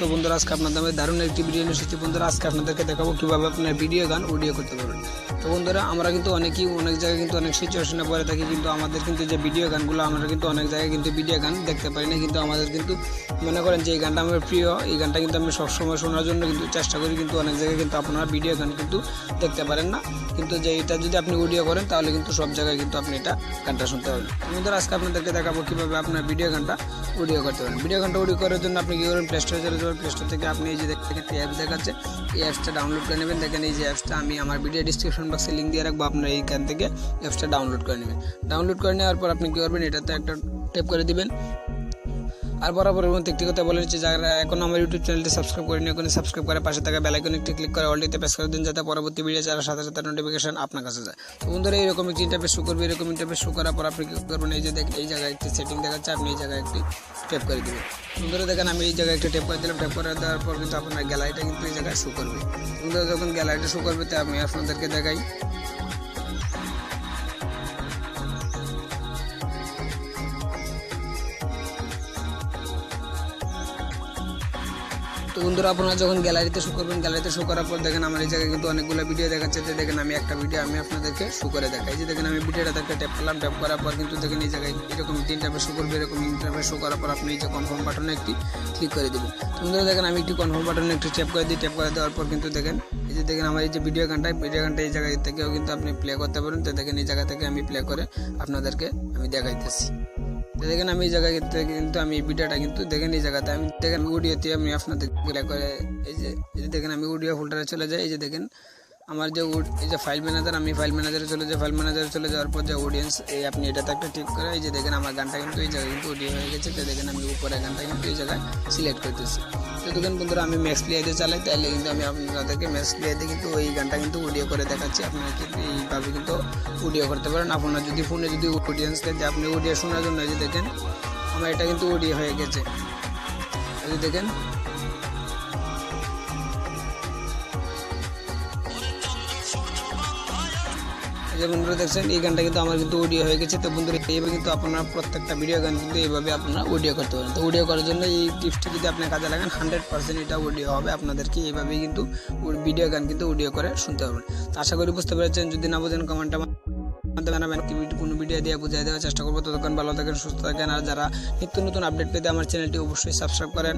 তো বন্ধুরা, আজকে আপনাদের আমি দারুণ একটি ভিডিও নিয়ে এসেছি। বন্ধুরা, আজকে আপনাদেরকে দেখাবো কীভাবে আপনার ভিডিও গান অডিও করতে পারবেন। তো বন্ধুরা, আমরা কিন্তু অনেকেই অনেক জায়গায় কিন্তু অনেক সিচুয়েশনে পড়ে থাকি, কিন্তু আমাদের কিন্তু যে ভিডিও গানগুলো, আমরা কিন্তু অনেক জায়গায় কিন্তু ভিডিও গান দেখতে পারি না। কিন্তু আমাদের কিন্তু মনে করেন যে এই গানটা আমার প্রিয়, এই গানটা কিন্তু আমি সবসময় শোনার জন্য কিন্তু চেষ্টা করি, কিন্তু অনেক জায়গায় কিন্তু আপনারা ভিডিও গান কিন্তু দেখতে পারেন না। কিন্তু যে এটা যদি আপনি অডিও করেন, তাহলে কিন্তু সব জায়গায় কিন্তু আপনি এটা গানটা শুনতে পারবেন। বন্ধুরা, আজকে আপনাদেরকে দেখাবো কীভাবে আপনার ভিডিও গানটা অডিও করতে পারেন। ভিডিও গানটা অডিও করার জন্য আপনি কী করবেন প্লে স্টোরে চলে যাবেন। প্লে স্টোর থেকে আপনি এই যে দেখতে অ্যাপস দেখাচ্ছে। এই অ্যাপসটা ডাউনলোড করে নেবেন। দেখেন এই যে অ্যাপসটা আমি আমার ভিডিও ডিসক্রিপশন বক্সে লিঙ্ক দিয়ে রাখব। আপনার এইখান থেকে অ্যাপসটা ডাউনলোড করে নেবেন। ডাউনলোড করে নেওয়ার পর আপনি কী করবেন? এটাতে একটা টেপ করে দিবেন। আর বরাবর এবং একটি কথা বলে নিচ্ছি যারা এখন আমার ইউটিউব চ্যানেলটি সাবস্ক্রাইব করেনি এখন সাবস্ক্রাইব করে পাশে থাকা বেলাইকন একটি ক্লিক করে অলটিতে প্রেস করে দিন, যাতে পরবর্তী ভিডিও ছাড়ার সাথে সাথে নোটিফিকেশন আপনার কাছে যায়। তো বন্ধুরা, এরকম একটি ইন্টারফেস শো করবে, এরকম ইন্টারফেস শো করার পর আপনি কি করবেন, এই যে দেখেন এই জায়গায় একটি সেটিং দেখাচ্ছে, আপনি এই জায়গায় একটি টেপ করে দেবেন। বন্ধুরা, দেখেন আমি এই জায়গায় একটি টেপ করে দিলাম টেপ করে দেওয়ার পর কিন্তু আপনার গ্যালারিটা কিন্তু এই জায়গায় শো করবে। বন্ধুরা, যখন গ্যালারিটা শো করবে, তো আমি আপনাদেরকে দেখাই। তো বন্ধুরা, আপনারা যখন গ্যালারিতে শো করবেন, গ্যালারিতে শো করার পর দেখেন আমার এই জায়গায় কিন্তু অনেকগুলো ভিডিও দেখাচ্ছে। তো দেখেন আমি একটা ভিডিও আমি আপনাদেরকে শো করে দেখাই। যে দেখেন আমি ভিডিওটা থেকে ট্যাপ করলাম ট্যাপ করার পর কিন্তু দেখেন এই জায়গায় এরকম টাইপের শো করবে, এরকম ইন্টারভেস শো করার পর আপনি এই যে কনফার্ম বাটনে একটি ক্লিক করে দেবেন। তো বন্ধুরা, দেখেন আমি একটি কনফার্ম বাটনে একটি ট্যাপ করে দিই ট্যাপ করে দেওয়ার পর কিন্তু দেখেন, এই যে দেখেন আমার এই যে ভিডিও গানটা ভিডিও গানটা এই জায়গায় থেকেও কিন্তু আপনি প্লে করতে পারেন। তো দেখেন এই জায়গা থেকে আমি প্লে করে আপনাদেরকে আমি দেখাইতেছি। দেখেন আমি এই জায়গায় কিন্তু আমি ভিডিওটা কিন্তু দেখেন এই জায়গাতে। আমি দেখেন অডিওতে আমি আপনাদের করে, এই যে এই যে দেখেন আমি অডিও ফোল্ডারে চলে যাই, এই যে দেখেন। আমার যে এই যে ফাইল ম্যানেজার আমি ফাইল ম্যানেজারে চলে যাই। ফাইল ম্যানেজারে চলে যাওয়ার পর যে অডিয়েন্স এই আপনি এটাতে একটা ঠিক করে, এই যে দেখেন আমার গানটা কিন্তু এই জায়গায় কিন্তু অডিও হয়ে গেছে, তো দেখেন আমি উপরে গানটা কিন্তু এই জায়গায় সিলেক্ট করতেছি। তো দেখেন বন্ধুরা, আমি ম্যাক্স প্লেয়ারে চালাই তাহলে কিন্তু আমি আপনাদেরকে ম্যাক্স প্লেয়ারে কিন্তু ওই গানটা কিন্তু অডিও করে দেখাচ্ছি। আপনারা কিন্তু এইভাবে কিন্তু অডিও করতে পারেন। আপনার যদি ফোনে যদি অডিয়েন্সকে যে আপনি অডিও শোনার জন্য যে দেখেন, আমার এটা কিন্তু অডিও হয়ে গেছে। দেখেন যে বন্ধুরা দেখছেন, এই গানটা কিন্তু আমার কিন্তু অডিও হয়ে গেছে। তো বন্ধুরা, এইভাবে কিন্তু আপনার প্রত্যেকটা ভিডিও গান কিন্তু এইভাবে আপনারা অডিও করতে পারেন। তো অডিও করার জন্য এই টিপসটি যদি আপনার কাজে লাগান হান্ড্রেড পার্সেন্ট এটা অডিও হবে। আপনাদেরকে এইভাবেই কিন্তু ভিডিও গান কিন্তু অডিও করে শুনতে পারবেন। তো আশা করি বুঝতে পেরেছেন। যদি না বোঝেন কমেন্টটা কোনো ভিডিও দিয়ে বুঝিয়ে দেওয়ার চেষ্টা করব। ততক্ষণ ভালো থাকেন, সুস্থ থাকেন। আর যারা নিত্য নতুন আপডেট পেতে আমার চ্যানেলটি অবশ্যই সাবস্ক্রাইব করেন।